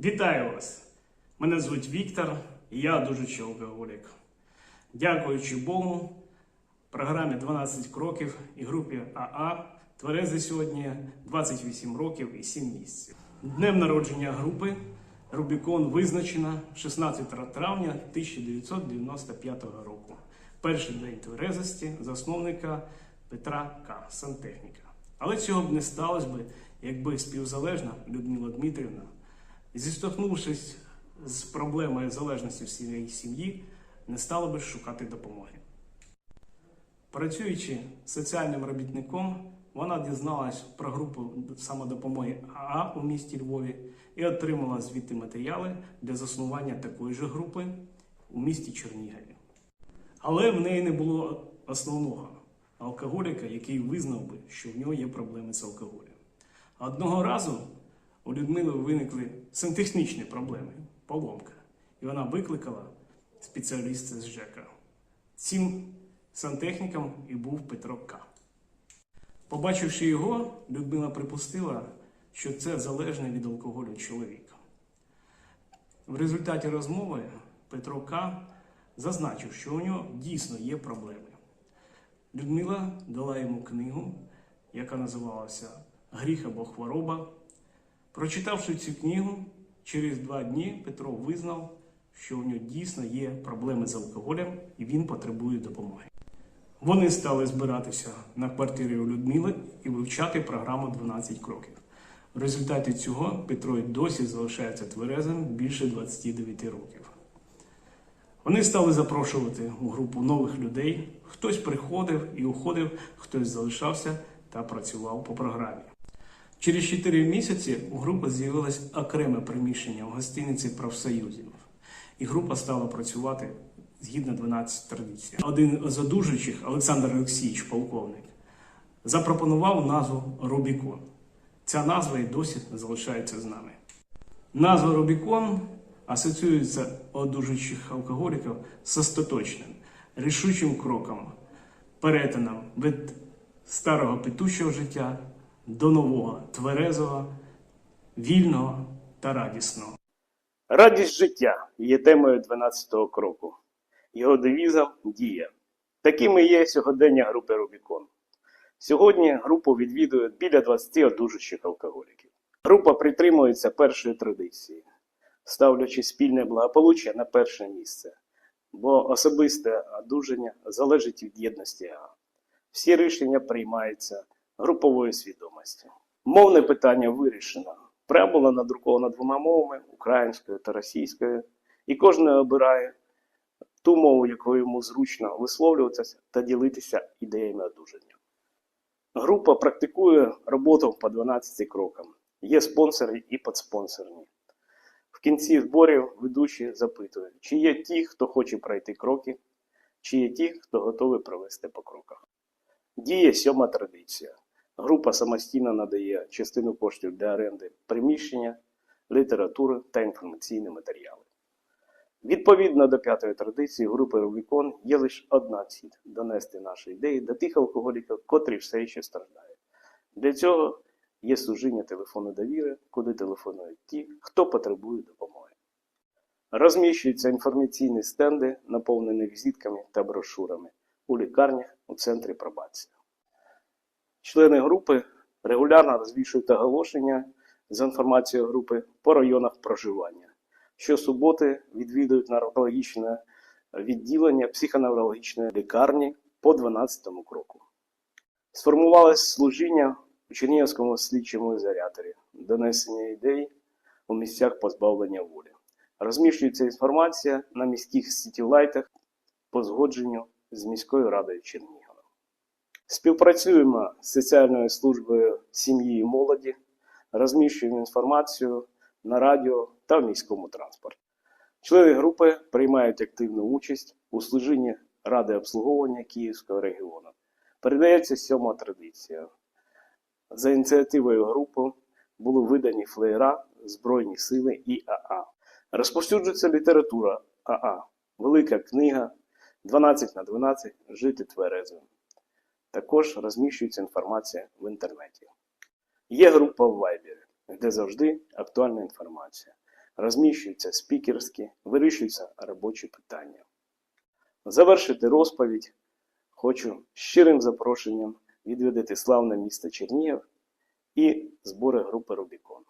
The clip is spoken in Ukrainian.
Вітаю вас! Мене звуть Віктор, і я одужуючий алкоголік. Дякуючи Богу, програмі 12 кроків і групі АА Тверези сьогодні 28 років і 7 місяців. Днем народження групи Рубікон визначено 16 травня 1995 року. Перший день тверезості засновника Петра К. Сантехніка. Але цього б не сталося би, якби співзалежна Людмила Дмитрівна, зіштовхнувшись з проблемою залежності в своїй сім'ї, не стала би шукати допомоги. Працюючи соціальним робітником, вона дізналась про групу самодопомоги АА у місті Львові і отримала звідти матеріали для заснування такої ж групи у місті Чернігові. Але в неї не було основного алкоголіка, який визнав би, що в нього є проблеми з алкоголем. Одного разу у Людмили виникли сантехнічні проблеми, поломка, і вона викликала спеціаліста з ЖЕКа. Цим сантехніком і був Петро К. Побачивши його, Людмила припустила, що це залежний від алкоголю чоловік. В результаті розмови Петро К. зазначив, що у нього дійсно є проблеми. Людмила дала йому книгу, яка називалася Гріх або хвороба. Прочитавши цю книгу, через два дні Петро визнав, що у нього дійсно є проблеми з алкоголем і він потребує допомоги. Вони стали збиратися на квартирі у Людмили і вивчати програму 12 кроків. В результаті цього Петро й досі залишається тверезим більше 29 років. Вони стали запрошувати у групу нових людей. Хтось приходив і уходив, хтось залишався та працював по програмі. Через 4 місяці у групи з'явилось окреме приміщення в гостиниці профсоюзів, і група стала працювати згідно 12 традицій. Один з одужуючих, Олександр Олексійович, полковник, запропонував назву Рубікон. Ця назва і досі залишається з нами. Назва Рубікон асоціюється одужуючих алкоголіків з остаточним, рішучим кроком, перетином від старого петущого життя до нового, тверезого, вільного та радісного. Радість життя є темою 12-го кроку. Його девізом дія. Такими є сьогодення групи Рубікон. Сьогодні групу відвідують біля 20 одужуючих алкоголіків. Група притримується першої традиції, ставлячи спільне благополуччя на перше місце, бо особисте одужання залежить від єдності. Всі рішення приймаються груповою свідомістю. Мовне питання вирішено. Преамбула надрукована двома мовами українською та російською, і кожен обирає ту мову, якою йому зручно висловлюватися та ділитися ідеями одужання. Група практикує роботу по 12 крокам. Є спонсори і подспонсорні. В кінці зборів ведучі запитують, чи є ті, хто хоче пройти кроки, чи є ті, хто готовий провести по кроках. Діє сьома традиція. Група самостійно надає частину коштів для оренди приміщення, літератури та інформаційні матеріали. Відповідно до п'ятої традиції групи Рубікон є лише одна ціль донести наші ідеї до тих алкоголіків, котрі все ще страждають. Для цього є служіння телефону довіри, куди телефонують ті, хто потребує допомоги. Розміщуються інформаційні стенди, наповнені візитками та брошурами у лікарнях у центрі пробації. Члени групи регулярно розвішують оголошення з інформацією групи по районах проживання. Щосуботи відвідують наркологічне відділення психоневрологічної лікарні по 12 кроку. Сформувалось служіння у Чернігівському слідчому ізоляторі, донесення ідей у місцях позбавлення волі. Розміщується інформація на міських сітілайтах по згодженню з міською радою Чернігова. Співпрацюємо з соціальною службою сім'ї і молоді, розміщуємо інформацію на радіо та в міському транспорті. Члени групи приймають активну участь у служінні Ради обслуговування Київського регіону. Передається сьома традиція. За ініціативою групи були видані флеєра Збройні сили і АА. Розповсюджується література АА, велика книга 12 на 12 Жити тверезо. Також розміщується інформація в інтернеті. Є група в Viber, де завжди актуальна інформація. розміщуються спікерські, вирішуються робочі питання. Завершити розповідь хочу щирим запрошенням відвідати славне місто Чернігів і збори групи Рубікон.